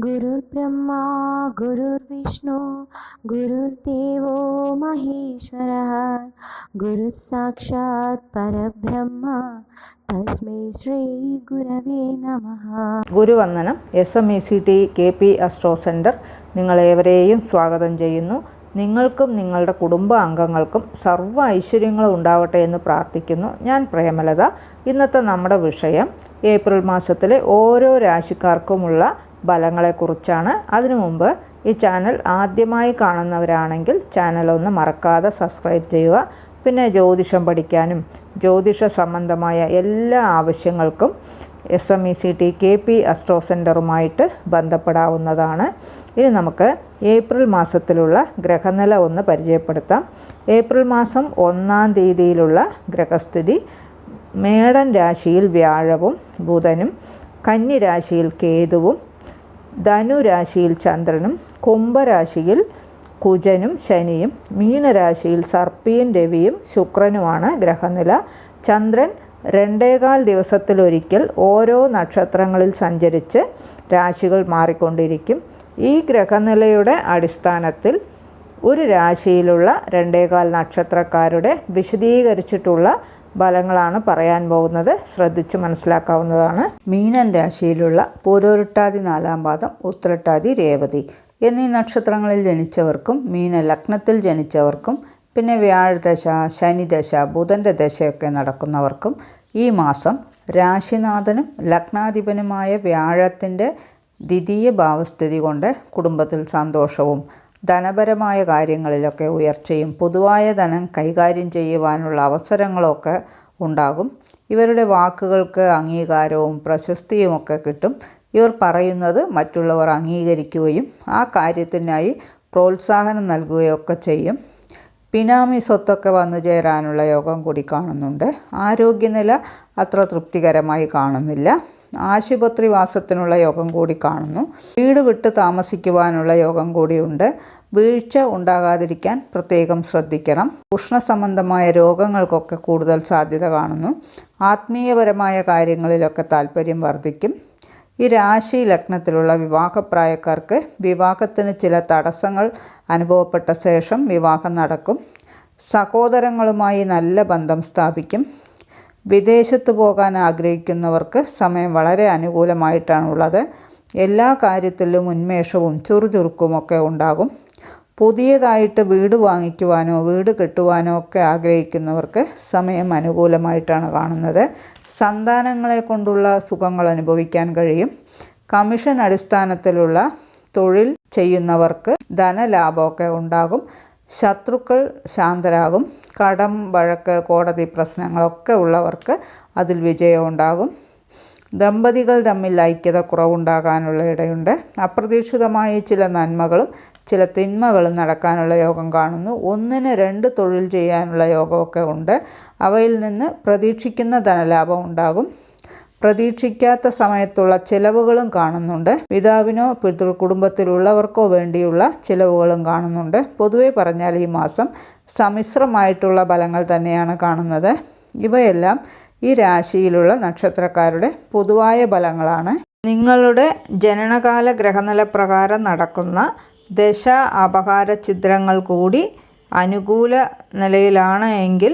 गुरुर्ब्रह्मा गुरुर्विष्णु गुरुर्देवो महेश्वरः गुरुः साक्षात् परब्रह्म तस्मै श्रीगुरवे नमः ഗുരുവന്ദനം S M E C T K P astro centre നിങ്ങളേവരെയും സ്വാഗതം ചെയ്യുന്നു നിങ്ങൾക്കും നിങ്ങളുടെ കുടുംബ അംഗങ്ങൾക്കും സർവ്വ ഐശ്വര്യങ്ങളും ഉണ്ടാവട്ടെ എന്ന് പ്രാർത്ഥിക്കുന്നു ഞാൻ പ്രേമലത ഇന്നത്തെ നമ്മുടെ വിഷയം ഏപ്രിൽ മാസത്തിലെ ഓരോ രാശിക്കാർക്കുമുള്ള ഫലങ്ങളെക്കുറിച്ചാണ് അതിനു മുമ്പ് ഈ ചാനൽ ആദ്യമായി കാണുന്നവരാണെങ്കിൽ ചാനൽ ഒന്ന് മറക്കാതെ സബ്സ്ക്രൈബ് ചെയ്യുക പിന്നെ ജ്യോതിഷം പഠിക്കാനും ജ്യോതിഷ സംബന്ധമായ എല്ലാ ആവശ്യങ്ങൾക്കും S M E C T K P astro സെന്ററുമായിട്ട് ബന്ധപ്പെടാവുന്നതാണ്. ഇനി നമുക്ക് ഏപ്രിൽ മാസത്തിലുള്ള ഗ്രഹനില ഒന്ന് പരിചയപ്പെടുത്താം. ഏപ്രിൽ മാസം ഒന്നാം തീയതിയിലുള്ള ഗ്രഹസ്ഥിതി മേടൻ രാശിയിൽ വ്യാഴവും ബുധനും കന്നി രാശിയിൽ കേതുവും ധനുരാശിയിൽ ചന്ദ്രനും കുംഭരാശിയിൽ കുജനും ശനിയും മീനരാശിയിൽ സർപ്പിയും രവിയും ശുക്രനുമാണ് ഗ്രഹനില. ചന്ദ്രൻ രണ്ടേകാൽ ദിവസത്തിലൊരിക്കൽ ഓരോ നക്ഷത്രങ്ങളിൽ സഞ്ചരിച്ച് രാശികൾ മാറിക്കൊണ്ടിരിക്കും. ഈ ഗ്രഹനിലയുടെ അടിസ്ഥാനത്തിൽ ഒരു രാശിയിലുള്ള രണ്ടേകാൽ നക്ഷത്രക്കാരുടെ വിശദീകരിച്ചിട്ടുള്ള ഫലങ്ങളാണ് പറയാൻ പോകുന്നത്. ശ്രദ്ധിച്ച് മനസ്സിലാക്കാവുന്നതാണ്. മീനൻ രാശിയിലുള്ള പൂരോരുട്ടാതി നാലാം പാദം ഉത്രട്ടാതി രേവതി എന്നീ നക്ഷത്രങ്ങളിൽ ജനിച്ചവർക്കും മീന ലഗ്നത്തിൽ ജനിച്ചവർക്കും പിന്നെ വ്യാഴദശ ശനിദശ ബുധന്റെ ദശയൊക്കെ നടക്കുന്നവർക്കും ഈ മാസം രാശിനാഥനും ലഗ്നാധിപനുമായ വ്യാഴത്തിന്റെ ദ്വിതീയ ഭാവസ്ഥിതി കൊണ്ട് കുടുംബത്തിൽ സന്തോഷവും ധനപരമായ കാര്യങ്ങളിലൊക്കെ ഉയർച്ചയും പൊതുവായ ധനം കൈകാര്യം ചെയ്യുവാനുള്ള അവസരങ്ങളൊക്കെ ഉണ്ടാകും. ഇവരുടെ വാക്കുകൾക്ക് അംഗീകാരവും പ്രശസ്തിയുമൊക്കെ കിട്ടും. ഇവർ പറയുന്നത് മറ്റുള്ളവർ അംഗീകരിക്കുകയും ആ കാര്യത്തിനായി പ്രോത്സാഹനം നൽകുകയൊക്കെ ചെയ്യും. പിനാമി സ്വത്തൊക്കെ വന്നു ചേരാനുള്ള യോഗം കൂടി കാണുന്നുണ്ട്. ആരോഗ്യനില അത്ര തൃപ്തികരമായി കാണുന്നില്ല. ആശുപത്രി വാസത്തിനുള്ള യോഗം കൂടി കാണുന്നു. വീട് വിട്ട് താമസിക്കുവാനുള്ള യോഗം കൂടിയുണ്ട്. വീഴ്ച ഉണ്ടാകാതിരിക്കാൻ പ്രത്യേകം ശ്രദ്ധിക്കണം. ഉഷ്ണസംബന്ധമായ രോഗങ്ങൾക്കൊക്കെ കൂടുതൽ സാധ്യത കാണുന്നു. ആത്മീയപരമായ കാര്യങ്ങളിലൊക്കെ താല്പര്യം വർദ്ധിക്കും. ഈ രാശി ലഗ്നത്തിലുള്ള വിവാഹപ്രായക്കാർക്ക് വിവാഹത്തിന് ചില തടസ്സങ്ങൾ അനുഭവപ്പെട്ട ശേഷം വിവാഹം നടക്കും. സഹോദരങ്ങളുമായി നല്ല ബന്ധം സ്ഥാപിക്കും. വിദേശത്ത് പോകാൻ ആഗ്രഹിക്കുന്നവർക്ക് സമയം വളരെ അനുകൂലമായിട്ടാണുള്ളത്. എല്ലാ കാര്യത്തിലും ഉന്മേഷവും ചുറുചുറുക്കുമൊക്കെ ഉണ്ടാകും. പുതിയതായിട്ട് വീട് വാങ്ങിക്കുവാനോ വീട് കെട്ടുവാനോ ഒക്കെ ആഗ്രഹിക്കുന്നവർക്ക് സമയം അനുകൂലമായിട്ടാണ് കാണുന്നത്. സന്താനങ്ങളെ കൊണ്ടുള്ള സുഖങ്ങൾ അനുഭവിക്കാൻ കഴിയും. കമ്മീഷൻ അടിസ്ഥാനത്തിലുള്ള തൊഴിൽ ചെയ്യുന്നവർക്ക് ധനലാഭമൊക്കെ ഉണ്ടാകും. ശത്രുക്കൾ ശാന്തരാകും. കടം വഴക്ക് കോടതി പ്രശ്നങ്ങളൊക്കെ ഉള്ളവർക്ക് അതിൽ വിജയം ഉണ്ടാകും ദമ്പതികൾ തമ്മിൽ ഐക്യത കുറവുണ്ടാകാനുള്ള ഇടയുണ്ട്. അപ്രതീക്ഷിതമായ ചില നന്മകളും ചില തിന്മകളും നടക്കാനുള്ള യോഗം കാണുന്നു. ഒന്നിന് രണ്ട് തൊഴിൽ ചെയ്യാനുള്ള യോഗമൊക്കെ ഉണ്ട്. അവയിൽ നിന്ന് പ്രതീക്ഷിക്കുന്ന ധനലാഭം ഉണ്ടാകും. പ്രതീക്ഷിക്കാത്ത സമയത്തുള്ള ചിലവുകളും കാണുന്നുണ്ട്. പിതാവിനോ പിതൃ കുടുംബത്തിലുള്ളവർക്കോ വേണ്ടിയുള്ള ചിലവുകളും കാണുന്നുണ്ട്. പൊതുവെ പറഞ്ഞാൽ ഈ മാസം സമ്മിശ്രമായിട്ടുള്ള ഫലങ്ങൾ തന്നെയാണ് കാണുന്നത്. ഇവയെല്ലാം ഈ രാശിയിലുള്ള നക്ഷത്രക്കാരുടെ പൊതുവായ ഫലങ്ങളാണ്. നിങ്ങളുടെ ജനനകാല ഗ്രഹനില പ്രകാരം നടക്കുന്ന ദശ അപഹാര ചിത്രങ്ങൾ കൂടി അനുകൂല നിലയിലാണ് എങ്കിൽ